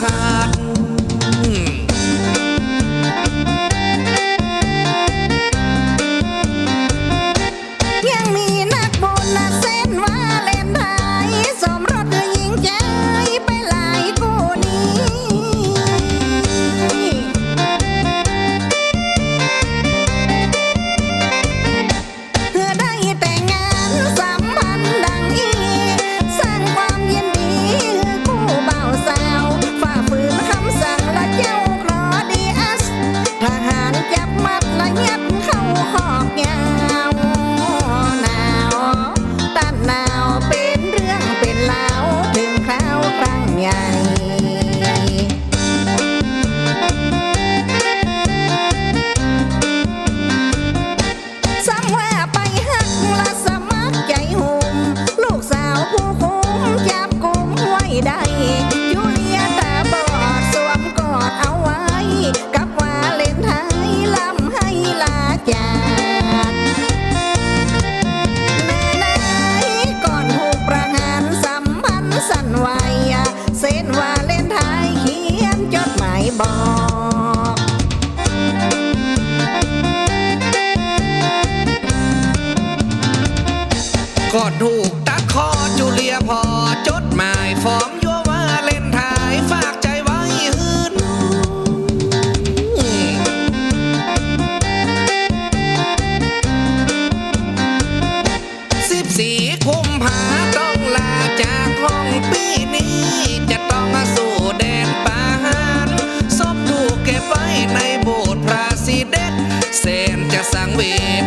ขาด สีคุมผาต้องลาจากห้องปีนี้ จะต้องมาสู่แดนปาหารศพถูกเก็บไว้ในโบสถ์พระสิเด็ดเซนจะสังเวช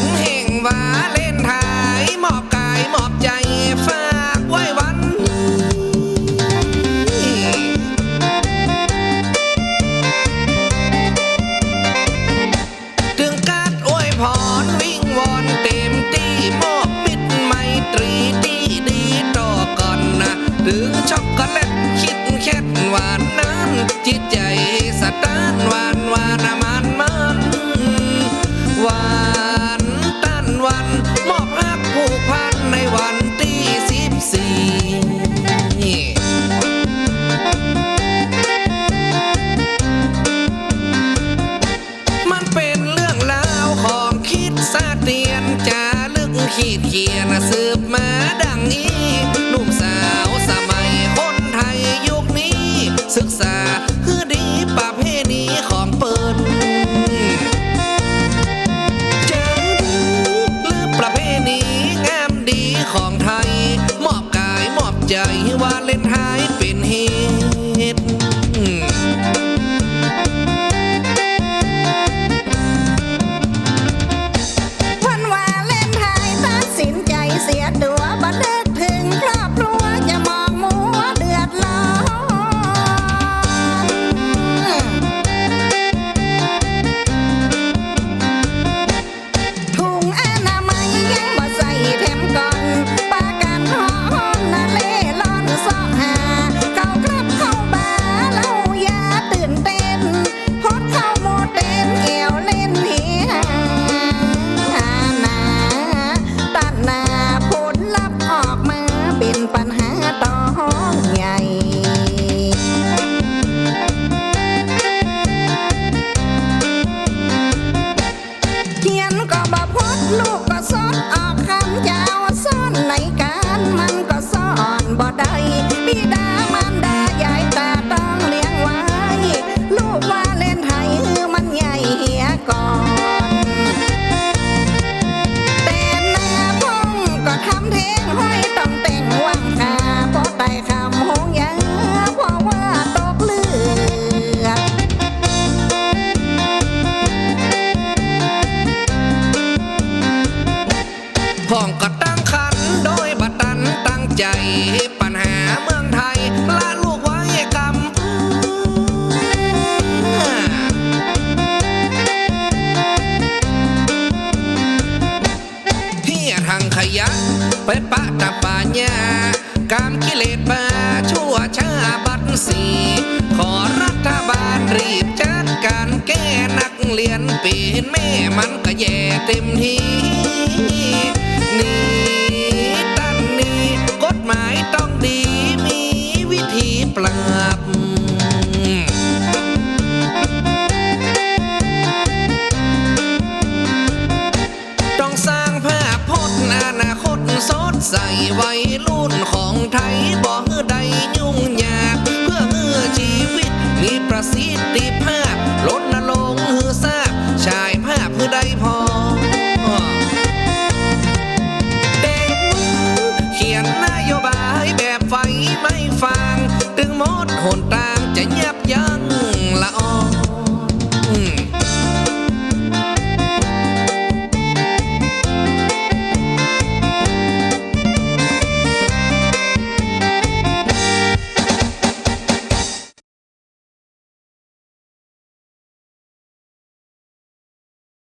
งเห่งวาเล Aquí ยนก็บ่พดลูกก็ซ้อนออกคำยาวซ้อนในการมันก็ซ้อนบ่ได้ เปิดปะตาปัญญากามกิเลสมาชั่วชาบัตสีขอรัฐบาลรีบจัดการแก้นักเรียนปีนแม่มันก็แย่เต็มที่ วัยรุ่นของไทยบ่ใดยุ่งยากเพื่อเมื่อชีวิตมีประสิทธิภาพลดลงเหือทราบชายภาพเพื่อใดพอเด็กมือเขียนนโยบายแบบไฟไม่ฟังถึงมดหนตางจะยบยัง